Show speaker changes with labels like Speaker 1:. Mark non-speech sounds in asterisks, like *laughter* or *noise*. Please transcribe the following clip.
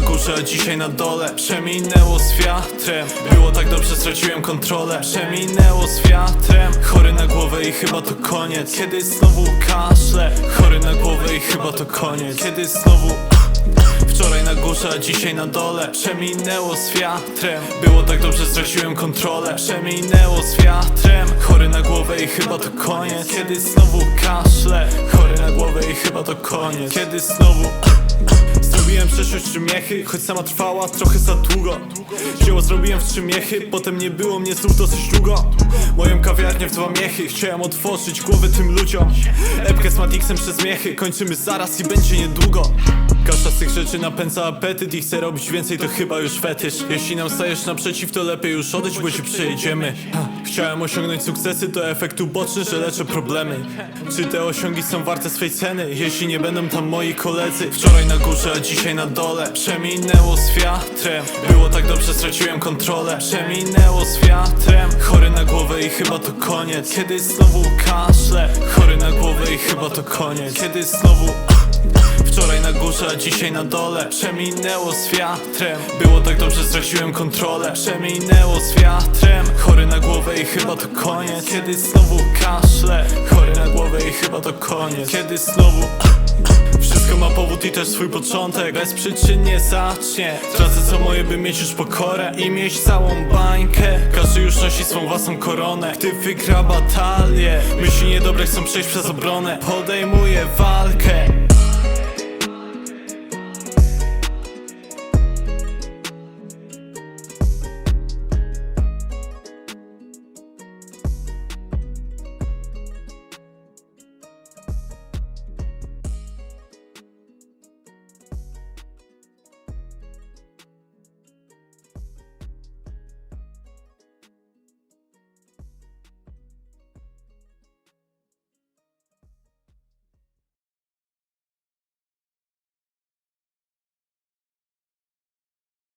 Speaker 1: górze, a dzisiaj na dole. Przeminęło z wiatrem. Było tak dobrze, straciłem kontrolę. Przeminęło z wiatrem. Chory na głowę i chyba to koniec. Kiedy znowu kaszle. Chory na głowę i chyba to koniec. Kiedy znowu Wczoraj na górze, a dzisiaj na dole. Przeminęło z wiatrem. Było tak dobrze, straciłem kontrolę. Przeminęło z wiatrem. Chory na głowę i chyba to koniec. Kiedy znowu kaszle. Chory na głowę i chyba to koniec. Kiedy znowu Zrobiłem przeszłość trzy miechy, choć sama trwała trochę za długo. Dzieło zrobiłem w trzy miechy, potem nie było mnie znów dosyć długo. Moją kawiarnię w dwa miechy, chciałem otworzyć głowy tym ludziom. Epkę z Matixem przez miechy, kończymy zaraz i będzie niedługo. Każda z tych rzeczy napędza apetyt i chcę robić więcej, to chyba już fetysz. Jeśli nam stajesz naprzeciw, to lepiej już odejść, bo ci przejedziemy Ha, Chciałem osiągnąć sukcesy, to efekt uboczny, że leczę problemy. Czy te osiągi są warte swej ceny, jeśli nie będą tam moi koledzy? Wczoraj na górze, a dzisiaj na dole. Przeminęło z wiatrem Było tak dobrze, straciłem kontrolę. Przeminęło z wiatrem Chory na głowę i chyba to koniec. Kiedy znowu kaszle. Chory na głowę i chyba to koniec. Kiedy znowu *coughs* Wczoraj na górze, a dzisiaj na dole. Przeminęło z wiatrem Było tak dobrze, straciłem kontrolę. Przeminęło z wiatrem Chory chyba to koniec. Kiedy znowu kaszle Chory na głowę i chyba to koniec. Kiedy znowu *coughs* wszystko ma powód i też swój początek. Bez przyczyn nie zacznie. Tracę co moje, by mieć już pokorę I mieć całą bańkę. Każdy już nosi swą własną koronę. Gdy wygra batalię Myśli niedobre chcą przejść przez obronę. Podejmuję walkę